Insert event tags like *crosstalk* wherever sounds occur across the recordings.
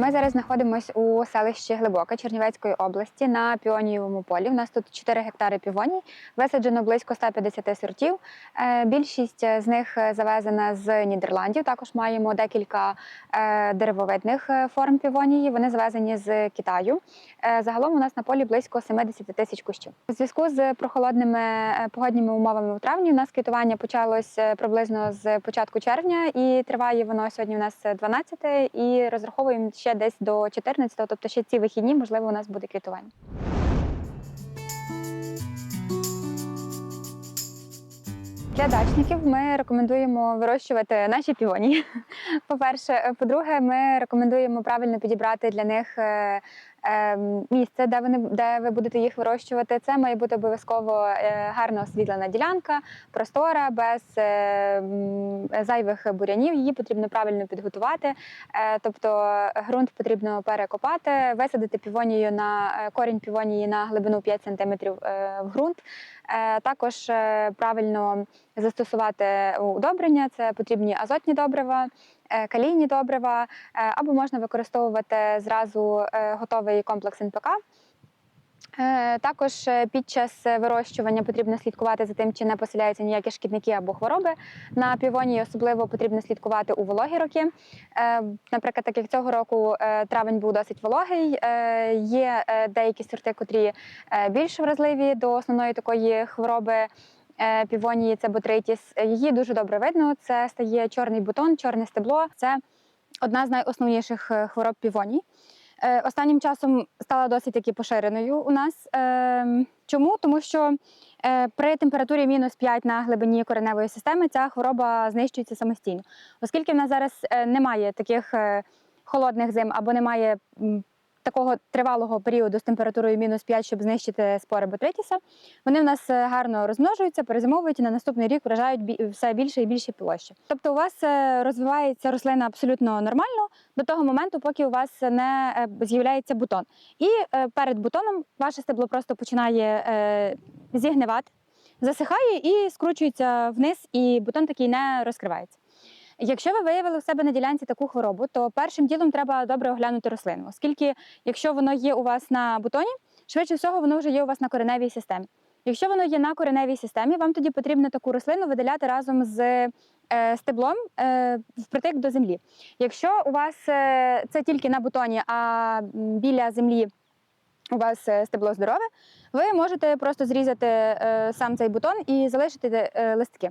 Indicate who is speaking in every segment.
Speaker 1: Ми зараз знаходимося у селищі Глибока Чернівецької області на піонієвому полі. У нас тут 4 гектари півоній, висаджено близько 150 сортів. Е, Більшість з них завезена з Нідерландів. Також маємо декілька е, деревовидних е, форм півонії. Вони завезені з Китаю. Загалом у нас на полі близько 70 тисяч кущів. У зв'язку з прохолодними погодніми умовами у травні у нас квітування почалось приблизно з початку червня і триває воно сьогодні. У нас 12 і розраховуємо ще десь до 14-го, тобто ще ці вихідні, можливо, у нас буде квітування. Для дачників ми рекомендуємо вирощувати наші піонії. *laughs* По-перше, по-друге, ми рекомендуємо правильно підібрати для них е, місце, де вони де ви будете їх вирощувати. Це має бути обов'язково е, гарно освітлена ділянка, простора, без е, зайвих бурянів. Її потрібно правильно підготувати. Е, Тобто ґрунт потрібно перекопати, висадити півонію на корінь півонії на глибину 5 см в ґрунт. Також правильно застосувати удобрення. Це потрібні азотні добрива, калійні добрива, е, або можна використовувати зразу е, готовий комплекс НПК. Е, Також е, під час вирощування потрібно слідкувати за тим, чи не поселяються ніякі шкідники або хвороби. На півонії особливо потрібно слідкувати у вологі роки. Е, Наприклад, так як цього року е, травень був досить вологий. е, Є е, деякі сорти, котрі е, більш вразливі до основної такої хвороби. Е, Півонії це ботритіс. Її дуже добре видно. Це стає чорний бутон, чорне стебло. Це одна з найосновніших е, хвороб півоній. Е, Останнім часом стала досить таки поширеною у нас. Чому? Тому що при температурі мінус 5 на глибині кореневої системи ця хвороба знищується самостійно. Оскільки в нас зараз немає таких холодних зим або немає такого тривалого періоду з температурою мінус 5, щоб знищити спори ботритіса, вони в нас е, гарно розмножуються, перезимовують і на наступний рік вражають все більше і більше площі. Тобто у вас е, розвивається рослина абсолютно нормально до того моменту, поки у вас не е, з'являється бутон. І перед бутоном ваше стебло просто починає зігнивати, засихає і скручується вниз, і бутон такий не розкривається. Якщо ви виявили в себе на ділянці таку хворобу, то першим ділом треба добре оглянути рослину, оскільки якщо воно є у вас на бутоні, швидше всього воно вже є у вас на кореневій системі. Якщо воно є на кореневій системі, вам тоді потрібно таку рослину видаляти разом з е, стеблом е, впритик до землі. Якщо у вас е, це тільки на бутоні, а біля землі у вас стебло здорове, ви можете просто зрізати сам цей бутон і залишити листки.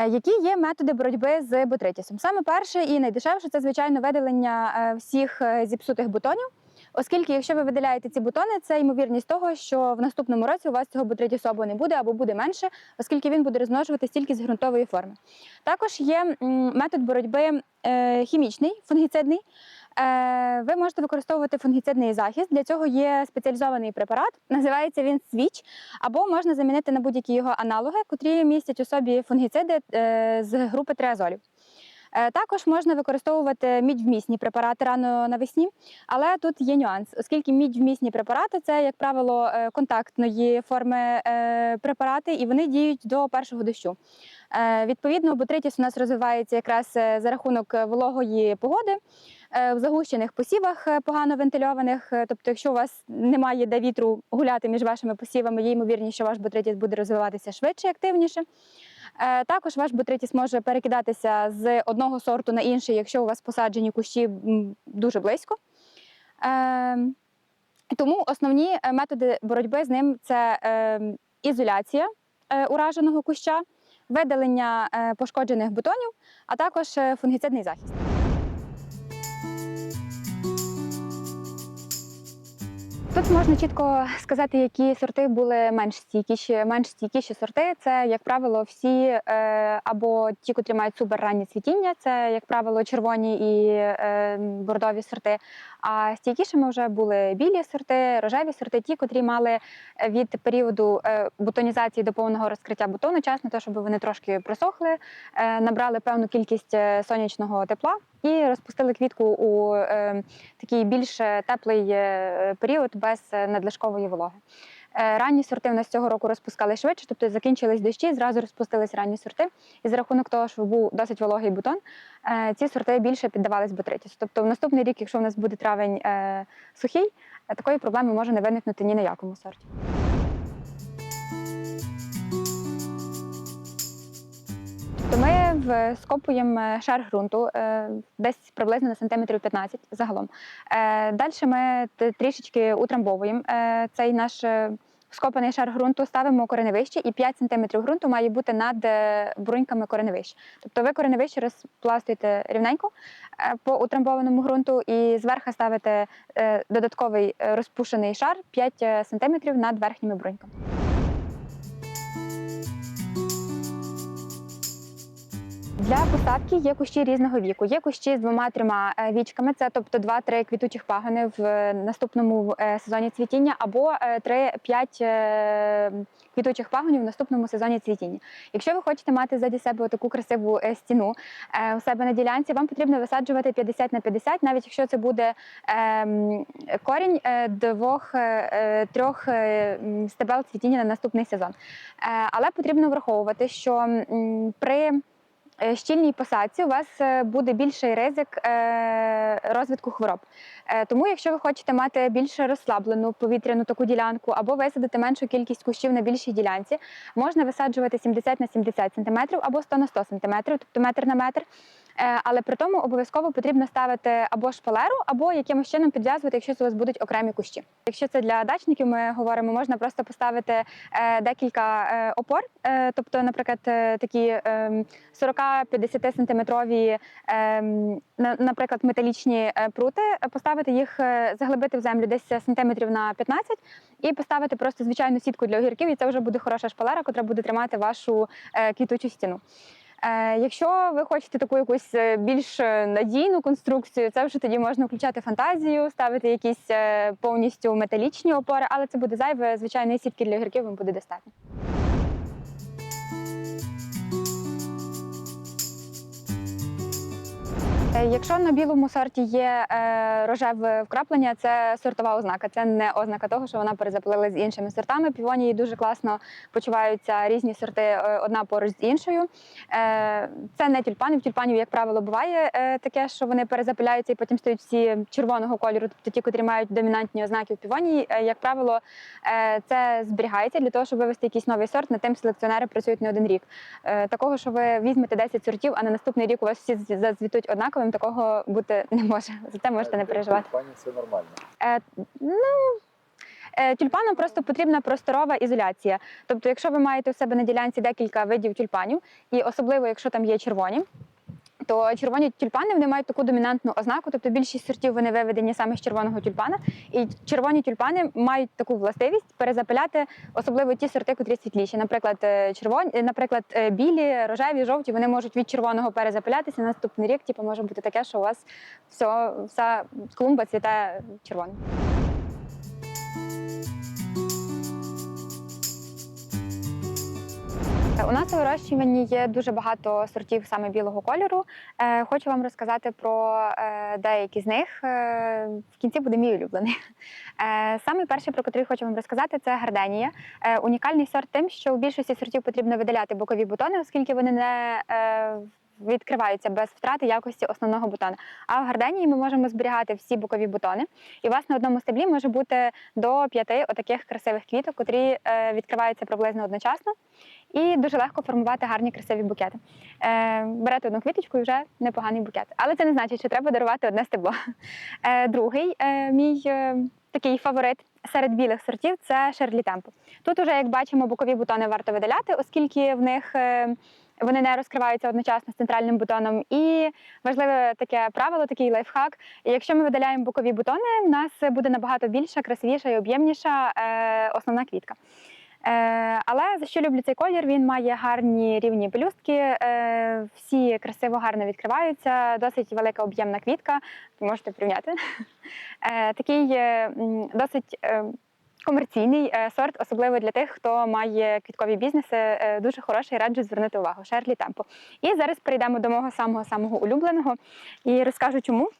Speaker 1: Е, Які є методи боротьби з ботритісом? Саме перше і найдешевше це звичайно видалення е, всіх е, зіпсутих бутонів. Оскільки, якщо ви видаляєте ці бутони, це ймовірність того, що в наступному році у вас цього ботритісобу не буде, або буде менше, оскільки він буде розмножуватися тільки з ґрунтової форми. Також є метод боротьби хімічний, фунгіцидний. Е, Ви можете використовувати фунгіцидний захист. Для цього є спеціалізований препарат. Називається він свіч, або можна замінити на будь-які його аналоги, котрі містять у собі фунгіциди е, з групи триазолів. Е, Також можна використовувати мідьвмісні препарати рано навесні, але тут є нюанс, оскільки мідьвмісні препарати це, як правило, контактної форми препарати, і вони діють до першого дощу. Е, Відповідно, ботритіс у нас розвивається якраз е, за рахунок е, вологої погоди. В загущених посівах погано вентильованих, тобто, якщо у вас немає де вітру гуляти між вашими посівами, є ймовірність, що ваш ботритіс буде розвиватися швидше і активніше. Також ваш ботритіс може перекидатися з одного сорту на інший, якщо у вас посаджені кущі дуже близько. Тому основні методи боротьби з ним це е, ізоляція ураженого куща, видалення е, пошкоджених бутонів, а також е, фунгіцидний захист. Тут можна чітко сказати, які сорти були менш стійкіші. Менш стійкіші сорти це, як правило, всі е, або ті, котрі мають суперраннє цвітіння, це, як правило, червоні і е, бордові сорти. А стійкішими вже були білі сорти, рожеві сорти, ті, котрі мали від періоду е, бутонізації до повного розкриття бутону час на те, щоб вони трошки просохли, е, набрали певну кількість е, сонячного тепла і розпустили квітку у е, такий більш теплий е, період без е, надлишкової вологи. Е, Ранні сорти в нас цього року розпускали швидше, тобто закінчились дощі, зразу розпустились ранні сорти. І за рахунок того, що був досить вологий бутон, е, ці сорти більше піддавались ботритісу. Тобто в наступний рік, якщо в нас буде травень е, сухий, е, такої проблеми може не виникнути ні на якому сорті. То ми скопуємо шар ґрунту е, десь приблизно на сантиметрів 15 загалом. Далі ми трішечки утрамбовуємо е, цей наш е, скопаний шар ґрунту, ставимо кореневище, і 5 см ґрунту має бути над е, бруньками кореневища. Тобто ви кореневище розпластуєте рівненько е, по утрамбованому ґрунту і зверху ставите е, додатковий е, розпушений шар 5 см над верхніми бруньками. Для посадки є кущі різного віку. Є кущі з двома-трьома е, вічками, це тобто 2-3 квітучих пагони в е, наступному е, сезоні цвітіння, або 3-5 е, квітучих пагонів в наступному сезоні цвітіння. Якщо ви хочете мати ззаді себе таку красиву стіну у себе на ділянці, вам потрібно висаджувати 50 на 50, навіть якщо це буде ем, корінь двох трьох е, стебел цвітіння на наступний сезон. Але потрібно враховувати, що при щільній посадці у вас е, буде більший ризик е, розвитку хвороб. Е, Тому, якщо ви хочете мати більш розслаблену повітряну таку ділянку, або висадити меншу кількість кущів на більшій ділянці, можна висаджувати 70 на 70 см або 100 на 100 см, тобто метр на метр. Е, Але при тому обов'язково потрібно ставити або шпалеру, або якимось чином підв'язувати, якщо у вас будуть окремі кущі. Якщо це для дачників, ми говоримо, можна просто поставити е, декілька е, опор, тобто, наприклад, такі ем, 40-50 сантиметрові, ем, наприклад, металічні прути, поставити їх, заглибити в землю десь сантиметрів на 15 і поставити просто звичайну сітку для огірків, і це вже буде хороша шпалера, яка буде тримати вашу квітучу стіну. Е, Якщо ви хочете таку якусь е, більш е, надійну конструкцію, це вже тоді можна включати фантазію, ставити якісь повністю металічні опори, але це буде зайве. Звичайної сітки для гірків, вам буде достатньо. Якщо на білому сорті є е, рожеве вкраплення, це сортова ознака. Це не ознака того, що вона перезапилила з іншими сортами. Півонії дуже класно почуваються різні сорти е, одна поруч з іншою. Е, це не тюльпани. В тюльпанів, як правило, буває е, таке, що вони перезапиляються і потім стають всі червоного кольору, тобто ті, котрі мають домінантні ознаки в півонії. Е, як правило, е, це зберігається для того, щоб вивести якийсь новий сорт. Над тим селекціонери працюють не один рік. Е, такого, що ви візьмете 10 сортів, а на наступний рік у вас всі зацвітуть однаковим, такого бути не може. *laughs* За це можете не переживати.
Speaker 2: Тюльпані це нормально.
Speaker 1: Е, ну, е, тюльпанам просто потрібна просторова ізоляція. Тобто, якщо ви маєте у себе на ділянці декілька видів тюльпанів, і особливо, якщо там є червоні. То червоні тюльпани вони мають таку домінантну ознаку, тобто більшість сортів вони виведені саме з червоного тюльпана. І червоні тюльпани мають таку властивість перезапиляти, особливо ті сорти, котрі світліші. Наприклад, е, червоні, е, наприклад, е, білі, рожеві, жовті, вони можуть від червоного перезапилятися. На наступний рік, типу, може бути таке, що у вас все, вся клумба цвіте червоним. У нас у вирощуванні є дуже багато сортів саме білого кольору. Е, Хочу вам розказати про е, деякі з них. Е, В кінці буде мій улюблений. Е, Самий перший, про який хочу вам розказати, це гарденія. Унікальний сорт тим, що у більшості сортів потрібно видаляти бокові бутони, оскільки вони не відкриваються без втрати якості основного бутона. А в гарденії ми можемо зберігати всі бокові бутони. І у вас на одному стеблі може бути до п'яти отаких красивих квіток, котрі відкриваються приблизно одночасно. І дуже легко формувати гарні красиві букети. Е, берете одну квіточку і вже непоганий букет. Але це не значить, що треба дарувати одне стебло. Е, другий е, мій е, такий фаворит серед білих сортів це Шерлі Темпо. Тут уже, як бачимо, бокові бутони варто видаляти, оскільки в них. е, вони не розкриваються одночасно з центральним бутоном. І важливе таке правило, такий лайфхак. Якщо ми видаляємо бокові бутони, у нас буде набагато більша, красивіша і об'ємніша е, основна квітка. Е, але за що люблю цей колір? Він має гарні рівні пелюстки, е, всі красиво гарно відкриваються, досить велика об'ємна квітка. Можете порівняти. Е, такий досить. Комерційний сорт, особливо для тих, хто має квіткові бізнеси, дуже хороший, раджу звернути увагу. Шерлі Темпо. І зараз перейдемо до мого самого самого улюбленого і розкажу чому.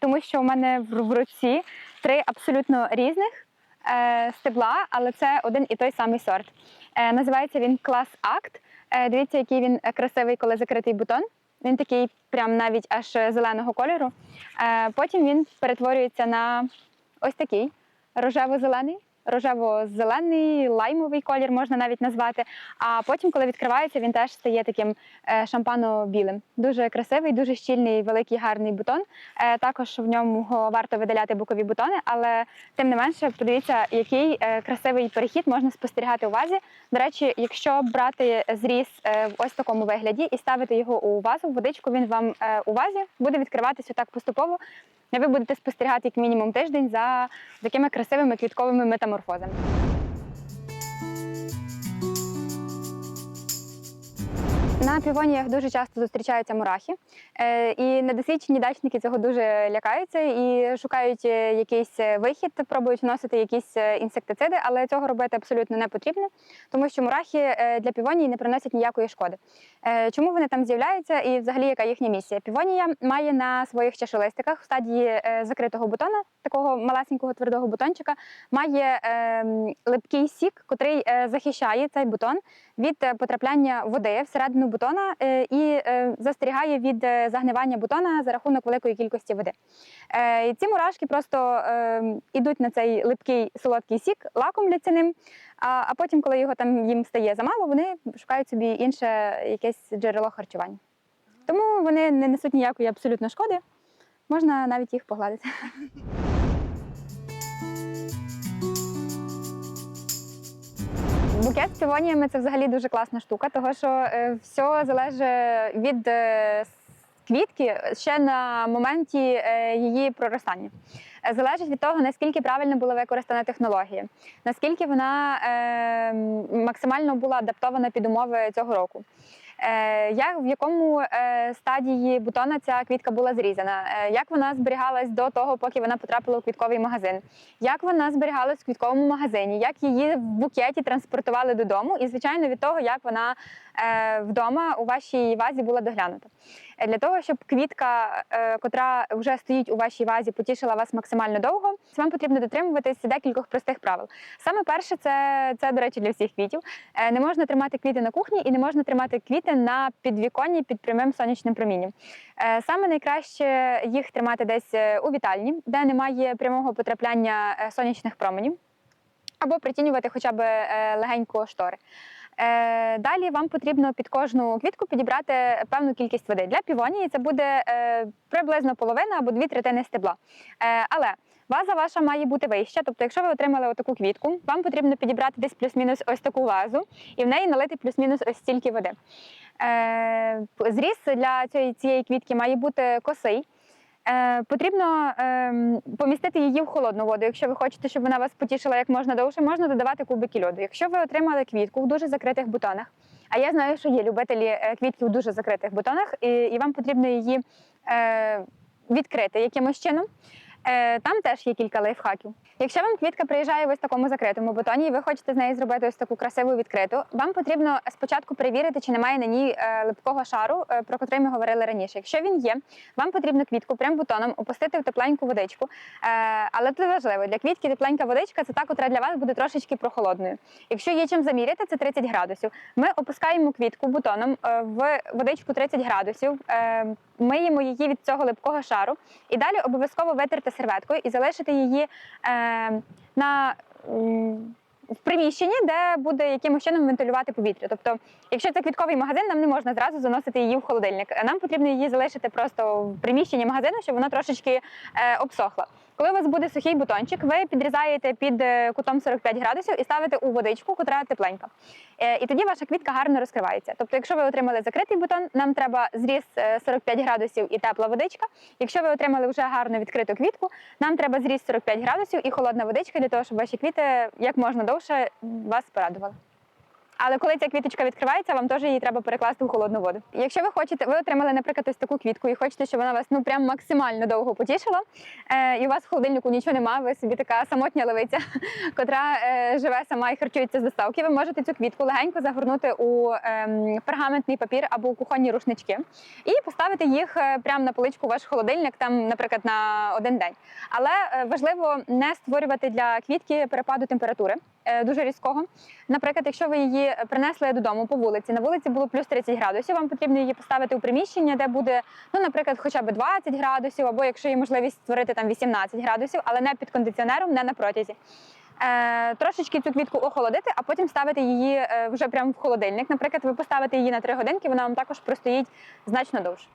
Speaker 1: Тому що у мене в руці три абсолютно різних стебла, але це один і той самий сорт. Е, називається він клас акт. Е, дивіться, який він е, красивий, коли закритий бутон. Він такий, прям навіть аж е, зеленого кольору. Е, потім він перетворюється на ось такий рожево-зелений. Рожево-зелений, лаймовий колір можна навіть назвати. А потім, коли відкривається, він теж стає таким е, шампано-білим. Дуже красивий, дуже щільний, великий, гарний бутон. Е, Також в ньому варто видаляти бокові бутони, але тим не менше, подивіться, який е, красивий перехід можна спостерігати у вазі. До речі, якщо брати зріз в ось такому вигляді і ставити його у вазу, водичку він вам у вазі буде відкриватися так поступово. Ви будете спостерігати як мінімум тиждень за такими красивими квітковими метаморфозами. metamorfose. На півоніях дуже часто зустрічаються мурахи, Е, і недосвідчені дачники цього дуже лякаються і шукають е, якийсь е, вихід, пробують вносити якісь інсектициди, але цього робити абсолютно не потрібно, тому що мурахи для півонії не приносять ніякої шкоди. Чому вони там з'являються і взагалі яка їхня місія? Півонія має на своїх чашелистиках в стадії закритого бутона, такого малесенького твердого бутончика, має ем, липкий сік, котрий захищає цей бутон від е, потрапляння води всередину бутона е, і е, застерігає від загнивання бутона за рахунок великої кількості води. Ці мурашки просто йдуть на цей липкий солодкий сік, лакомляться ним. А потім, коли його там їм стає замало, вони шукають собі інше якесь джерело харчування. Тому вони не несуть ніякої абсолютно шкоди. Можна навіть їх погладити. *laughs* Букет з півоніями це взагалі дуже класна штука, тому що е, все залежить від е, квітки ще на моменті е, її проростання. Залежить від того, наскільки правильно була використана технологія, наскільки вона максимально була адаптована під умови цього року. Е, як в якому е, стадії бутона ця квітка була зрізана, е, як вона зберігалась до того, поки вона потрапила у квітковий магазин, як вона зберігалась в квітковому магазині, як її в букеті транспортували додому, і звичайно від того, як вона вдома у вашій вазі була доглянута. Е, Для того, щоб квітка, е, котра вже стоїть у вашій вазі, потішила вас максимально довго, вам потрібно дотримуватись декількох простих правил. Саме перше, це, це до речі, для всіх квітів. Е, Не можна тримати квіти на кухні і не можна тримати квіти на підвіконні під прямим сонячним промінням. Е, Саме найкраще їх тримати десь е, у вітальні, де немає прямого потрапляння е, сонячних променів, або притінювати хоча б е, легенько штори. Е, Далі вам потрібно під кожну квітку підібрати певну кількість води. Для півонії це буде е, приблизно половина або дві третини стебла. Але ваза ваша має бути вища. Тобто, якщо ви отримали отаку квітку, вам потрібно підібрати десь плюс-мінус ось таку вазу і в неї налити плюс-мінус ось стільки води. Зріз для цієї квітки має бути косий. Е, потрібно ем, помістити її в холодну воду. Якщо ви хочете, щоб вона вас потішила як можна довше, можна додавати кубики льоду. Якщо ви отримали квітку в дуже закритих бутонах, а я знаю, що є любителі е, квітки в дуже закритих бутонах, і, вам потрібно її е, відкрити якимось чином. Е, Там теж є кілька лайфхаків. Якщо вам квітка приїжджає в ось такому закритому бутоні, і ви хочете з неї зробити ось таку красиву відкриту, вам потрібно спочатку перевірити, чи немає на ній е, липкого шару, е, про котрий ми говорили раніше. Якщо він є, вам потрібно квітку прям бутоном опустити в тепленьку водичку. Але це важливо для квітки тепленька водичка це та, котра для вас буде трошечки прохолодною. Якщо є чим заміряти, це 30 градусів. Ми опускаємо квітку бутоном в водичку 30 градусів, миємо її від цього липкого шару і далі обов'язково витерти серветкою і залишити її е, на. В приміщенні, де буде якимось чином вентилювати повітря. Тобто, якщо це квітковий магазин, нам не можна зразу заносити її в холодильник. Нам потрібно її залишити просто в приміщенні магазину, щоб вона трошечки е, обсохла. Коли у вас буде сухий бутончик, ви підрізаєте під е, кутом 45 градусів і ставите у водичку, котра тепленька. Е, І тоді ваша квітка гарно розкривається. Тобто, якщо ви отримали закритий бутон, нам треба зріз е, 45 градусів і тепла водичка. Якщо ви отримали вже гарно відкриту квітку, нам треба зріз 45 градусів і холодна водичка для того, щоб ваші квіти як можна довше вас порадували. Але коли ця квіточка відкривається, вам теж її треба перекласти в холодну воду. Якщо ви хочете, ви отримали, наприклад, ось таку квітку і хочете, щоб вона вас ну прям максимально довго потішила, е, і у вас в холодильнику нічого немає, ви собі така самотня левиця, *laughs* котра е, живе сама і харчується з доставки. Ви можете цю квітку легенько загорнути у ем, пергаментний папір або у кухонні рушнички і поставити їх е, прямо на поличку в ваш холодильник, там, наприклад, на один день. Але е, важливо не створювати для квітки перепаду температури е, дуже різкого. Наприклад, якщо ви її принесли додому по вулиці, на вулиці було плюс 30 градусів, вам потрібно її поставити у приміщення, де буде, ну, наприклад, хоча б 20 градусів, або якщо є можливість створити там 18 градусів, але не під кондиціонером, не на протязі. Е, трошечки цю квітку охолодити, а потім ставити її е, вже прямо в холодильник. Наприклад, ви поставите її на 3 годинки, вона вам також простоїть значно довше.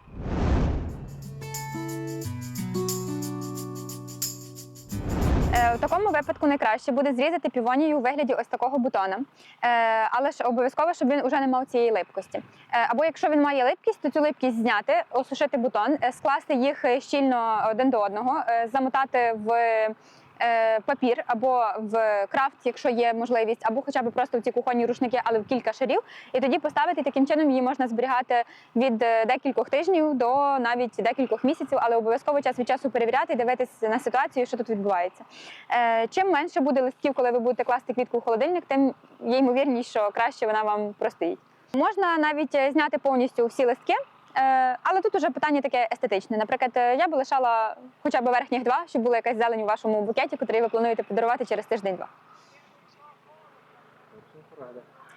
Speaker 1: Е, У такому випадку найкраще буде зрізати півонію у вигляді ось такого бутона, Е, але ж обов'язково, щоб він вже не мав цієї липкості. Е, Або якщо він має липкість, то цю липкість зняти, осушити бутон, скласти їх щільно один до одного, замотати в папір або в крафт, якщо є можливість, або хоча б просто в ці кухонні рушники, але в кілька шарів, і тоді поставити таким чином її можна зберігати від е, декількох тижнів до навіть декількох місяців, але обов'язково час від часу перевіряти і дивитися на ситуацію, що тут відбувається. Е, Чим менше буде листків, коли ви будете класти квітку в холодильник, тим є ймовірність, що краще вона вам простоїть. Можна навіть е, зняти повністю всі листки. Е, Але тут уже питання таке естетичне. Наприклад, е, я би лишала хоча б верхніх два, щоб була якась зелень у вашому букеті, який ви плануєте подарувати через тиждень-два.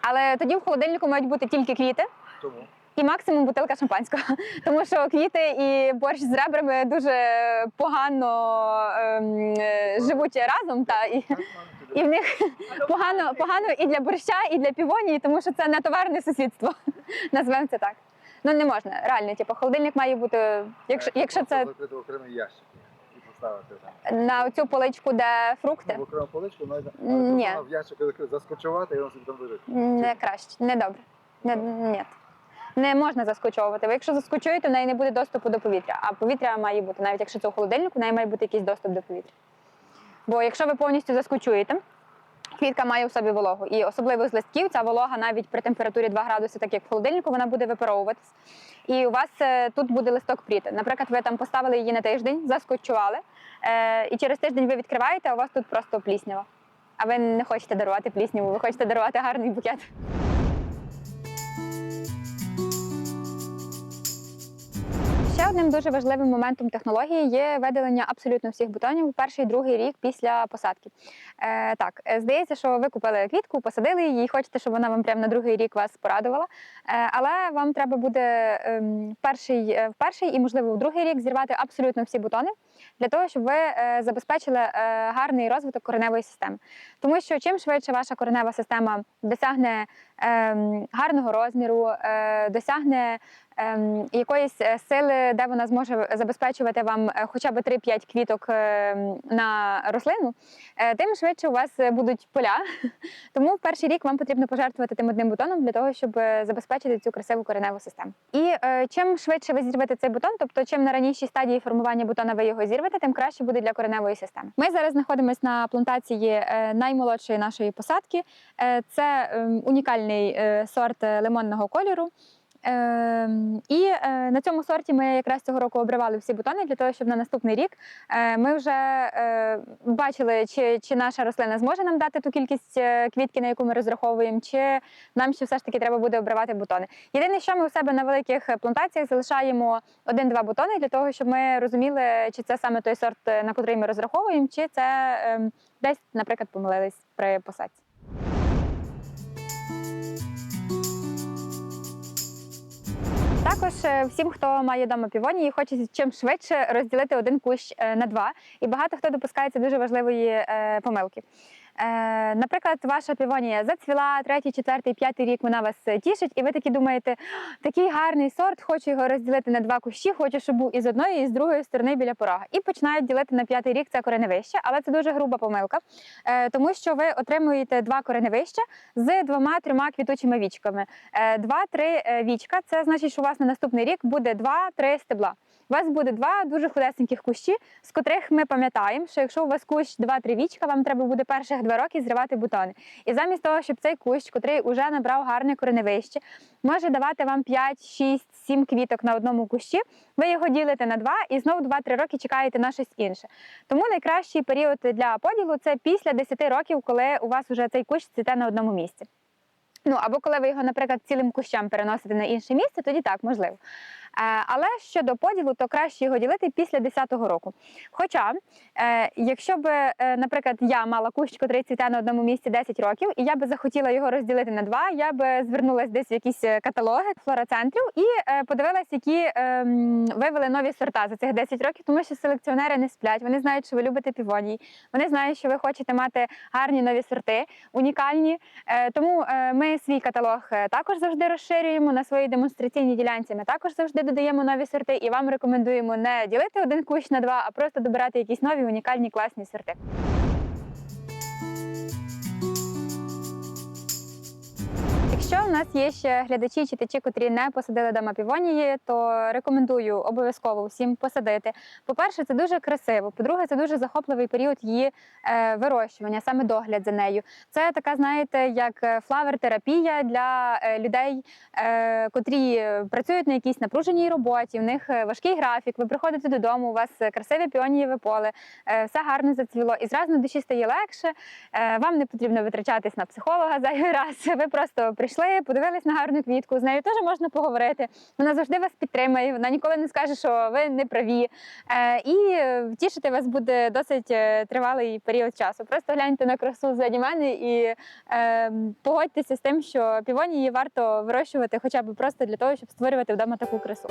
Speaker 1: Але тоді в холодильнику мають бути тільки квіти
Speaker 2: Тому
Speaker 1: і максимум бутилка шампанського. *laughs* Тому що квіти і борщ з ребрами дуже погано ем, е, живуть разом. Та, і, і в них погано, погано і для борща, і для півонії, тому що це не товарне сусідство. *laughs* Назвемо це так. Ну не можна, реально, типу, холодильник має бути, якщо, якщо це
Speaker 2: закрити окремий ящик і поставити там.
Speaker 1: на цю поличку, де фрукти,
Speaker 2: В окрему поличку навіть
Speaker 1: Ні.
Speaker 2: в ящик заскочувати і воно собі там лежить.
Speaker 1: не краще, не добре. Не, ні. Не можна заскочовувати. Ви якщо заскочуєте, в неї не буде доступу до повітря. А повітря має бути, навіть якщо це у холодильнику, в неї має бути якийсь доступ до повітря. Бо якщо ви повністю заскочуєте, квітка має у собі вологу. І особливо з листків ця волога навіть при температурі 2 градуси, так як в холодильнику, вона буде випаровуватись. І у вас е, тут буде листок пріти. Наприклад, ви там поставили її на тиждень, заскочували, е, і через тиждень ви відкриваєте, а у вас тут просто пліснява. А ви не хочете дарувати плісняву, ви хочете дарувати гарний букет. Ще одним дуже важливим моментом технології є видалення абсолютно всіх бутонів перший другий рік після посадки. Е, так, е, здається, що ви купили квітку, посадили її і хочете, щоб вона вам прямо на другий рік вас порадувала. Е, але вам треба буде ем, в перший, е, в перший і, можливо, в другий рік зірвати абсолютно всі бутони для того, щоб ви е, забезпечили е, гарний розвиток кореневої системи. Тому що чим швидше ваша коренева система досягне ем, гарного розміру, е, досягне ем, якоїсь сили, де вона зможе забезпечувати вам хоча б 3-5 квіток ем, на рослину, тим швидше у вас будуть поля. *laughs* Тому в перший рік вам потрібно пожертвувати тим одним бутоном для того, щоб забезпечити цю красиву кореневу систему. І чим швидше ви зірвете цей бутон, тобто чим на ранішій стадії формування бутона ви його зірвете, тим краще буде для кореневої системи. Ми зараз знаходимося на плантації е, наймолодшої нашої посадки. Е, Це ем, унікальний е, сорт лимонного кольору. Ем, І е, на цьому сорті ми якраз цього року обривали всі бутони для того, щоб на наступний рік е, ми вже е, бачили, чи, чи наша рослина зможе нам дати ту кількість квітки, на яку ми розраховуємо, чи нам ще все ж таки треба буде обривати бутони. Єдине, що ми у себе на великих плантаціях залишаємо один-два бутони для того, щоб ми розуміли, чи це саме той сорт, на котрий ми розраховуємо, чи це ем, десь, наприклад, помилились при посадці. Також е, всім, хто має вдома півонії, хочеться чим швидше розділити один кущ е, на два. І багато хто допускається дуже важливої е, помилки. Е, Наприклад, ваша півонія зацвіла третій, четвертий, п'ятий рік вона вас е, тішить, і ви такі думаєте, такий гарний сорт, хочу його розділити на два кущі, хочу, щоб був і з одної, і з другої сторони біля порога. І починають ділити на п'ятий рік це кореневище, але це дуже груба помилка, е, тому що ви отримуєте два кореневища з двома-трьома квітучими вічками. Два-три вічка це значить, що у вас на наступний рік буде два-три стебла. У вас буде два дуже худесеньких кущі, з котрих ми пам'ятаємо, що якщо у вас кущ 2-3 вічка, вам треба буде перших два роки зривати бутони. І замість того, щоб цей кущ, котрий вже набрав гарне кореневище, може давати вам 5, 6, 7 квіток на одному кущі, ви його ділите на два і знову 2-3 роки чекаєте на щось інше. Тому найкращий період для поділу це після 10 років, коли у вас вже цей кущ цвіте на одному місці. Ну або коли ви його, наприклад, цілим кущам переносите на інше місце, тоді так можливо. Е, Але щодо поділу, то краще його ділити після 10-го року. Хоча, е, якщо б, е, наприклад, я мала кущ, котрий цвіте на одному місці 10 років, і я би захотіла його розділити на два, я би звернулася десь в якісь каталоги флороцентрів і подивилась, які ем, вивели нові сорта за цих 10 років, тому що селекціонери не сплять. Вони знають, що ви любите півонії, вони знають, що ви хочете мати гарні нові сорти, унікальні. Тому ми свій каталог також завжди розширюємо на своїй демонстраційній ділянці. Ми також завжди додаємо нові сорти, і вам рекомендуємо не ділити один кущ на два, а просто добирати якісь нові унікальні класні сорти. Якщо у нас є ще глядачі, читачі, котрі не посадили дома півонії, то рекомендую обов'язково всім посадити. По-перше, це дуже красиво. По-друге, це дуже захопливий період її е, вирощування, саме догляд за нею. Це така, знаєте, як флавер-терапія для е, людей, е, котрі е, працюють на якійсь напруженій роботі. У них е, важкий графік. Ви приходите додому, у вас е, красиве піонієве поле, е, все гарно зацвіло, і зразу на душі стає легше. Е, Вам не потрібно витрачатись на психолога зайвий раз. Ви просто прийшли, подивились на гарну квітку. З нею теж можна поговорити. Вона завжди вас підтримає. Вона ніколи не скаже, що ви не праві. Е, І втішити вас буде досить е, тривалий період часу. Просто гляньте на красу ззаді мене і е, погодьтеся з тим, що півонії варто вирощувати, хоча б просто для того, щоб створювати вдома таку красу.